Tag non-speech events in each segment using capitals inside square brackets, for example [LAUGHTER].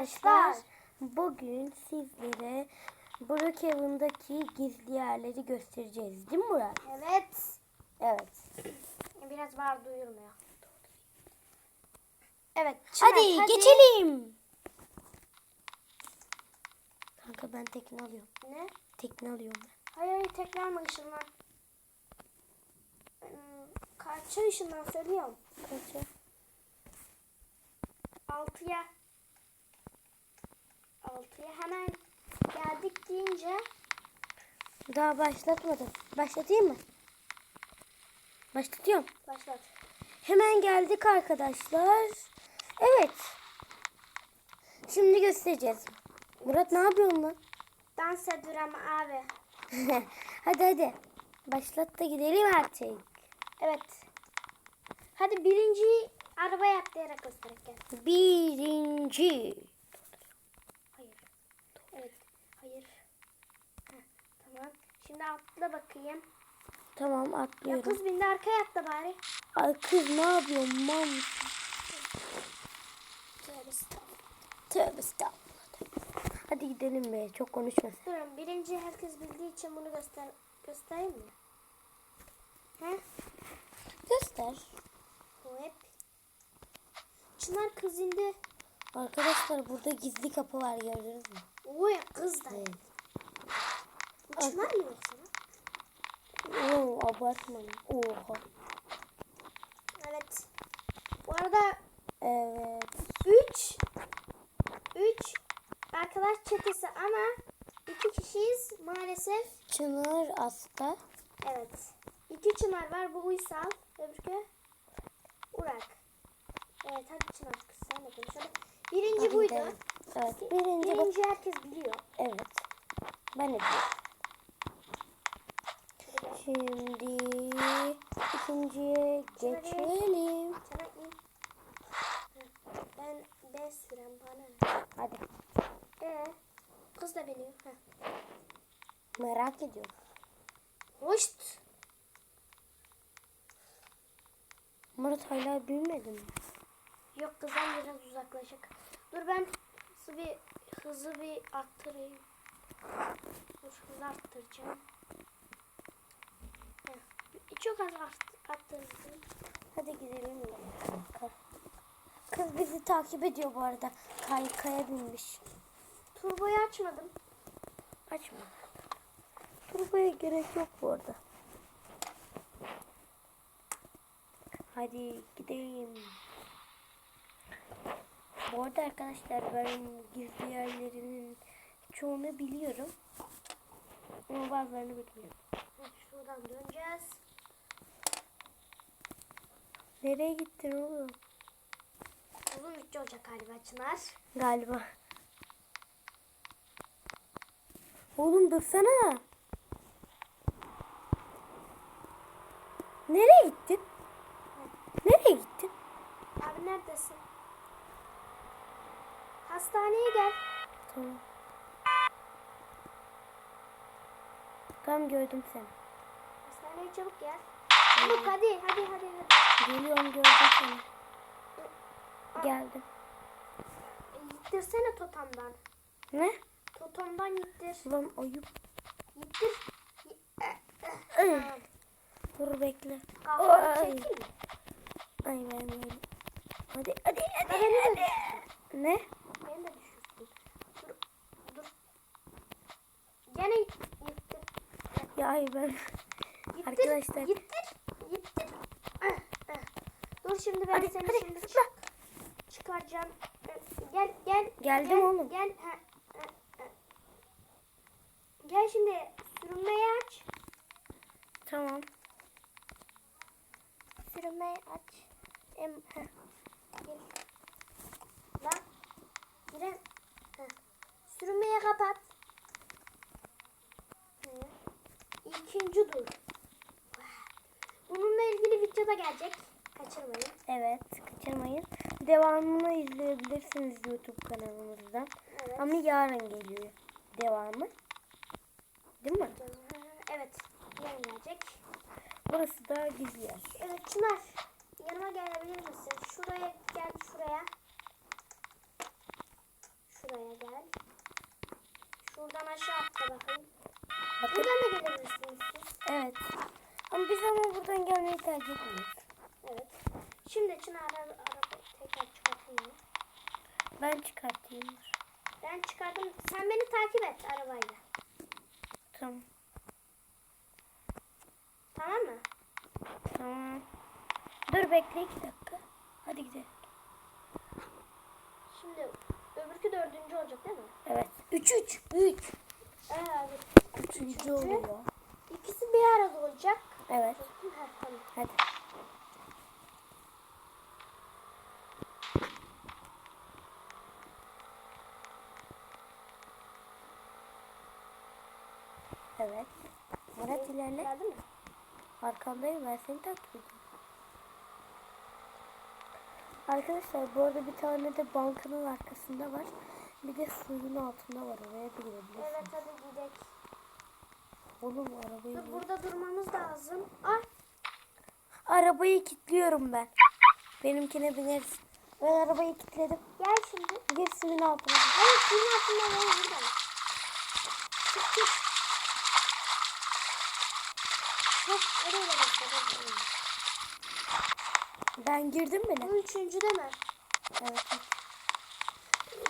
arkadaşlar. Bugün sizlere Brookhaven'daki gizli yerleri göstereceğiz. Değil mi Murat? Evet. Evet. Biraz var duyulmuyor. Evet. Çınar, Hadi, geçelim. Kanka ben tekne alıyorum. Ne? Tekne alıyorum ben. Hayır hayır tekrar mı ışınlan? Hmm, Kaça ışınlan söylüyorum. Kaça? Altıya. Altıya hemen geldik deyince Daha başlatmadım. Başlatayım mı? Başlatıyorum. başlat. Hemen geldik arkadaşlar. Evet. Şimdi göstereceğiz. Murat ne yapıyorsun lan? Dans ediyorum abi. [LAUGHS] hadi hadi. Başlat da gidelim artık. Evet. Hadi birinciyi arabaya atlayarak gösterek gel. Birinci. Hayır. Evet. Hayır. Heh, tamam. Şimdi atla bakayım. Tamam Ya atlıyorum. kız bindi arkaya atla bari. Ay kız ne yapıyorsun mam? Tövbe estağfurullah. Tövbe estağfurullah. Hadi gidelim be. Çok konuşma. Durun birinci herkes bildiği için bunu göster göstereyim mi? He? Göster. Hep. Çınar kız indi. Arkadaşlar burada gizli kapı var gördünüz mü? Oy kız da. Evet. Bu Çınar mı yoksa? Oo abartmayın. Oha. Evet. Bu arada Evet. 3 3 arkadaş çetesi ama iki kişiyiz maalesef. Çınar Asta. Evet. İki Çınar var. Bu Uysal. Öbürkü Urak. Evet hadi Çınar kız sen de konuş. Hadi. Birinci Hadi buydu. gidelim. Evet. Birinci. Birinci herkes biliyor. Evet. Ben de biliyorum. Şimdi ikinciye geçelim. Ben ben sürem bana. Hadi. Ee, kız da biliyor. Heh. Merak ediyorum. Hoşt. Murat hala büyümedi mi? Yok kızdan biraz uzaklaşık. Dur ben hızlı bir hızlı bir attırayım. Dur hızlı attıracağım. Çok az attırdım. Hadi gidelim. ya. Kız bizi takip ediyor bu arada. Kaykaya binmiş. Turboyu açmadım. Açma. Turboya gerek yok bu arada. Hadi gidelim. Bu arada arkadaşlar ben gizli yerlerinin çoğunu biliyorum. Ama bazılarını bilmiyorum. Şuradan döneceğiz. Nereye gittin oğlum? Uzun video olacak galiba Çınar. Galiba. Oğlum dursana. Nereye gittin? Nereye gittin? Abi neredesin? Hastaneye gel. Tamam. Tamam gördüm seni. Hastaneye çabuk gel. Çabuk hadi hadi hadi hadi. Geliyorum gördüm seni. Geldim. Yittirsene totemden. Ne? Totemden yittir. Ulan ayıp. Yittir. Ay. Dur bekle. Ay. Ay vermiyorum. Hadi hadi hadi. De hadi. düşürdün. Ne? Beni de düşürdün. Dur. Dur. Gene yittir. Ya ay ben. Yittir. Arkadaşlar. Yittir. Şimdi ben Hadi, seni hadi, şimdi zıpla. çık- çıkaracağım. Gel gel. Geldim gel, oğlum. Gel. Ha, ha, ha. Gel şimdi sürünmeyi aç. Tamam. Sürünmeyi aç. Em, heh. Gel. Lan. İrem. Heh. Sürünmeyi kapat. Hı. İkinci dur. Bununla ilgili video da gelecek. Kaçırmayın. Evet kaçırmayın. Devamını izleyebilirsiniz YouTube kanalımızdan. Evet. Ama yarın geliyor devamı. Değil mi? Evet. Yarın gelecek. Burası da gizli yer. Evet Çınar. Yanıma gelebilir misin? Şuraya gel şuraya. Buradan aşağı atla bakayım. Bakın. Buradan da gelebilirsiniz. Evet. Ama biz ama buradan gelmeyi tercih etmiyoruz. Şimdi Çınar ara, arabayı tekrar çıkartayım. Ben çıkartayım. Ben çıkardım. Sen beni takip et arabayla. Tamam. Tamam mı? Tamam. Dur bekle iki dakika. Hadi gidelim. Şimdi öbürkü dördüncü olacak değil mi? Evet. Üç üç. Üç. Evet. Üçüncü oluyor. İkisi bir arada olacak. Evet. Ha, tamam. Hadi. Evet. Murat ilerle. Geldi mi? Arkandayım ben seni takip ediyorum. Arkadaşlar bu arada bir tane de bankanın arkasında var. Bir de suyun altında var. Oraya bir gidebilirsiniz. Evet hadi gidelim. Oğlum arabayı... Dur, burada durmamız lazım. Ay Arabayı kilitliyorum ben. Benimkine bineriz. Ben arabayı kilitledim. gel şimdi. Gir suyun altına. Hayır suyun altında var burada. Çık çık. Heh, oraya da bakalım. Ben girdim bile. Bu üçüncü mi? Evet.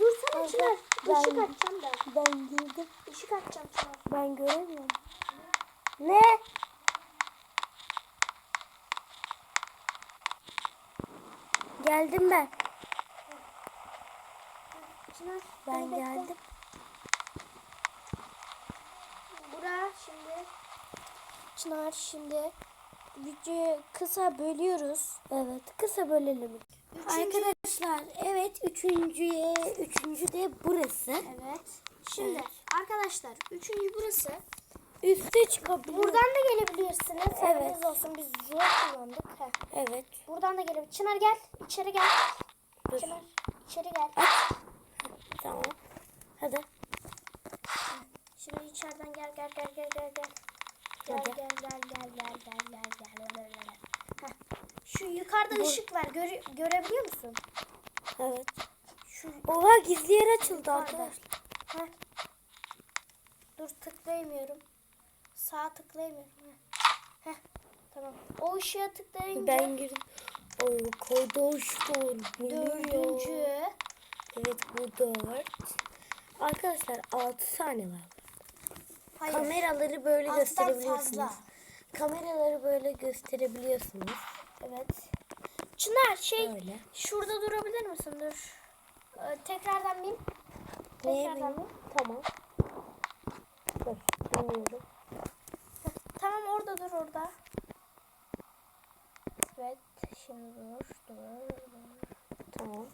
Dursana Ben- Çınar. ben- Işık açacağım ben. Ben girdim. Işık açacağım Çınar. Ben göremiyorum. Ne? Geldim ben. Çınar. Ben bekle. geldim. Bura şimdi. Çınar şimdi. Videoyu kısa bölüyoruz. Evet. Kısa bölelim. Üçüncü- Arkadaşlar evet üçüncüye üçüncü de burası. Evet. Şimdi Evet. arkadaşlar üçüncü burası. Üste çıkabilir. Buradan da gelebilirsiniz. Evet. Olsun biz zor kullandık. Heh. Evet. Buradan da gelebilir. Çınar gel. içeri gel. Dur. Çınar içeri gel. Aç. Tamam. Hadi. Şimdi içeriden gel gel gel gel gel gel. Gel Hadi. gel gel gel gel gel gel gel gel gel gel. Heh. Şu yukarıda Bu- ışık var. Göre- görebiliyor musun? Evet. Şu Oha gizli yer açıldı Yukarıda. arkadaşlar. Heh. Dur tıklayamıyorum. Sağa tıklayamıyorum. Heh. Heh. Tamam. O ışığa tıklayınca Ben girdim. O koduştur. dördüncü. Evet bu dört. Arkadaşlar altı tane var. Hayır. Kameraları böyle Altıdan gösterebiliyorsunuz. fazla. Kameraları böyle gösterebiliyorsunuz. Evet. Çınar şey Böyle. şurada durabilir misin? Dur. Ee, tekrardan bin. Tekrardan bin. Tamam. Dur. Bilmiyorum. Tamam orada dur orada. Evet. Şimdi dur. Dur. dur. Tamam.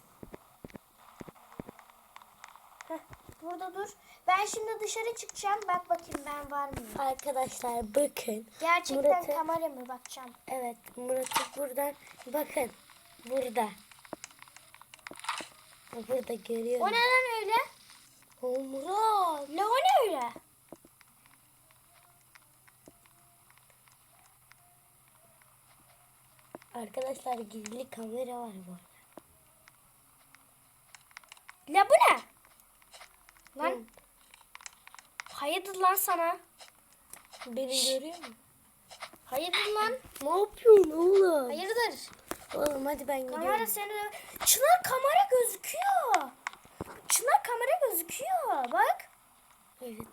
Heh, burada dur. Ben şimdi dışarı çıkacağım. Bak bakayım ben var mıyım? Arkadaşlar bakın. Gerçekten Murat'ı- kamera mı bakacağım? Evet Murat'ı buradan bakın. Burada. Burada görüyorum. O neden öyle? O Murat. Ne o ne öyle? Arkadaşlar gizli kamera var bu. La bu ne? Lan Hı. hayırdır lan sana? Beni görüyor musun? Hayırdır lan? Ne yapıyorsun oğlum? Hayırdır? Oğlum hadi ben Kamera gidiyorum. seni... Çınar kamera gözüküyor. Çınar kamera gözüküyor. Bak. Evet.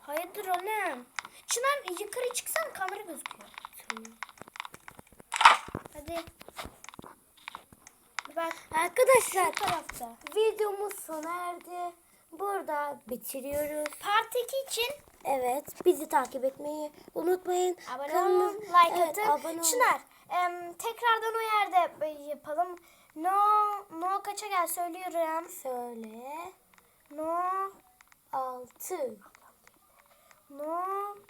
Hayırdır oğlum? Çınar yukarı çıksan kamera gözüküyor. Tamam. Hadi. Bak Arkadaşlar bu tarafta. videomuz sona erdi. Burada bitiriyoruz. Part 2 için Evet bizi takip etmeyi unutmayın. abone Kanalımız- olun, like evet, atın. abone olun. Çınar, em, tekrardan o yerde yapalım. No, no kaça gel söylüyorum. Söyle. No, 6. no,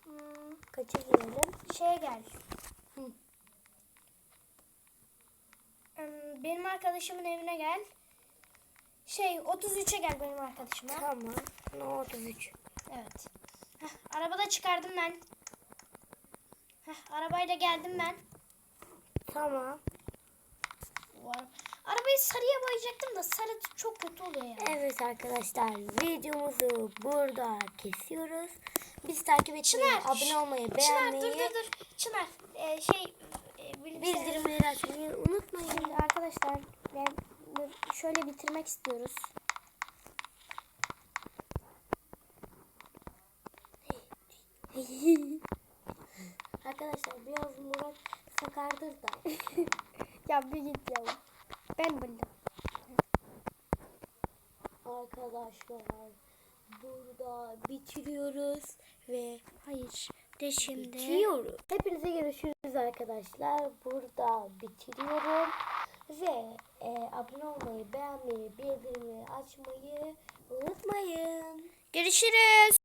hmm, Kaça girelim? şeye gel. Hı. Benim arkadaşımın evine gel. Şey 33'e gel benim arkadaşıma. Tamam. Ne 33? Evet. Heh, arabada çıkardım ben. Heh, arabayla geldim ben. Tamam. Arabayı sarıya boyayacaktım da sarı çok kötü oluyor ya. Evet arkadaşlar videomuzu burada kesiyoruz. Bizi takip etmeyi, Çınar, abone olmayı, Çınar beğenmeyi, dur dur dur. Çınar e, şey e, bilgisayar- bildirimleri açmayı unutmayın. Şimdi arkadaşlar ben şöyle bitirmek istiyoruz. [LAUGHS] arkadaşlar biraz Murat sakardır da. [LAUGHS] Ya bir git ya. Ben bildim. Arkadaşlar burada bitiriyoruz ve Hayır. De şimdi. bitiriyoruz. Hepinize görüşürüz arkadaşlar. Burada bitiriyorum. Ve e, abone olmayı, beğenmeyi, bildirimleri açmayı unutmayın. Görüşürüz.